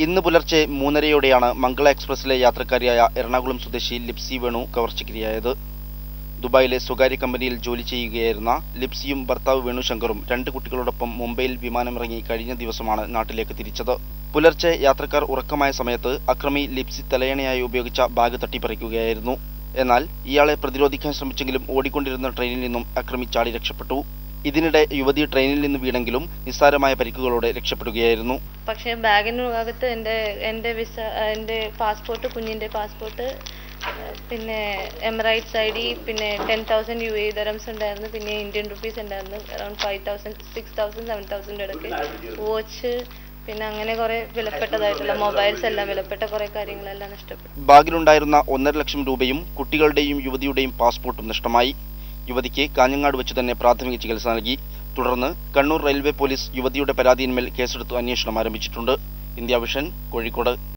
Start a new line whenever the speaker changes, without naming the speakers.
ഇന്ന് പുലർച്ചെ മൂന്നരയോടെയാണ് മംഗള എക്സ്പ്രസിലെ യാത്രക്കാരിയായ എറണാകുളം സ്വദേശി ലിപ്സി വേണു കവർച്ചയ്ക്കിരയായത് ദുബായിലെ സ്വകാര്യ കമ്പനിയിൽ ജോലി ചെയ്യുകയായിരുന്ന ലിപ്സിയും ഭർത്താവ് വേണുശങ്കറും രണ്ട് കുട്ടികളോടൊപ്പം മുംബൈയിൽ വിമാനമിറങ്ങി കഴിഞ്ഞ ദിവസമാണ് നാട്ടിലേക്ക് തിരിച്ചത്. പുലർച്ചെ യാത്രക്കാർ ഉറക്കമായ സമയത്ത് അക്രമി ലിപ്സി തലയണയായി ഉപയോഗിച്ച ബാഗ് തട്ടിപ്പറിക്കുകയായിരുന്നു. എന്നാൽ ഇയാളെ പ്രതിരോധിക്കാൻ ശ്രമിച്ചെങ്കിലും ഓടിക്കൊണ്ടിരുന്ന ട്രെയിനിൽ നിന്നും അക്രമി ചാടി രക്ഷപ്പെട്ടു. ഇതിനിടെ യുവതി ട്രെയിനിൽ നിന്ന് വീണെങ്കിലും നിസ്സാരമായ പരിക്കുകളോടെ രക്ഷപ്പെടുകയായിരുന്നു.
പക്ഷേ ബാഗിനകത്ത് എന്റെ എന്റെ വിസ എന്റെ പാസ്പോർട്ട് കുഞ്ഞിന്റെ പാസ്പോർട്ട് പിന്നെ എമറൈറ്റ്സ് ഐ ഡി പിന്നെ ten thousand U A dirhams ഉണ്ടായിരുന്നു പിന്നെ ഇന്ത്യൻ റുപ്പീസ് ഉണ്ടായിരുന്നു around five thousand six thousand seven thousand ഇടയ്ക്ക് വാച്ച് പിന്നെ അങ്ങനെ കുറെ വിലപ്പെട്ടതായിട്ടുള്ള മൊബൈൽസ് എല്ലാം വിലപ്പെട്ട കുറെ കാര്യങ്ങളെല്ലാം നഷ്ടപ്പെട്ടു.
ബാഗിലുണ്ടായിരുന്ന ഒന്നര ലക്ഷം രൂപയും കുട്ടികളുടെയും യുവതിയുടെയും പാസ്പോർട്ടും നഷ്ടമായി. യുവതിക്ക് കാഞ്ഞങ്ങാട് വെച്ച് തന്നെ പ്രാഥമിക ചികിത്സ നൽകി. തുടർന്ന് കണ്ണൂർ റെയിൽവേ പോലീസ് യുവതിയുടെ പരാതിയിന്മേൽ കേസെടുത്ത് അന്വേഷണം ആരംഭിച്ചിട്ടുണ്ട്. India Vision Kozhikode.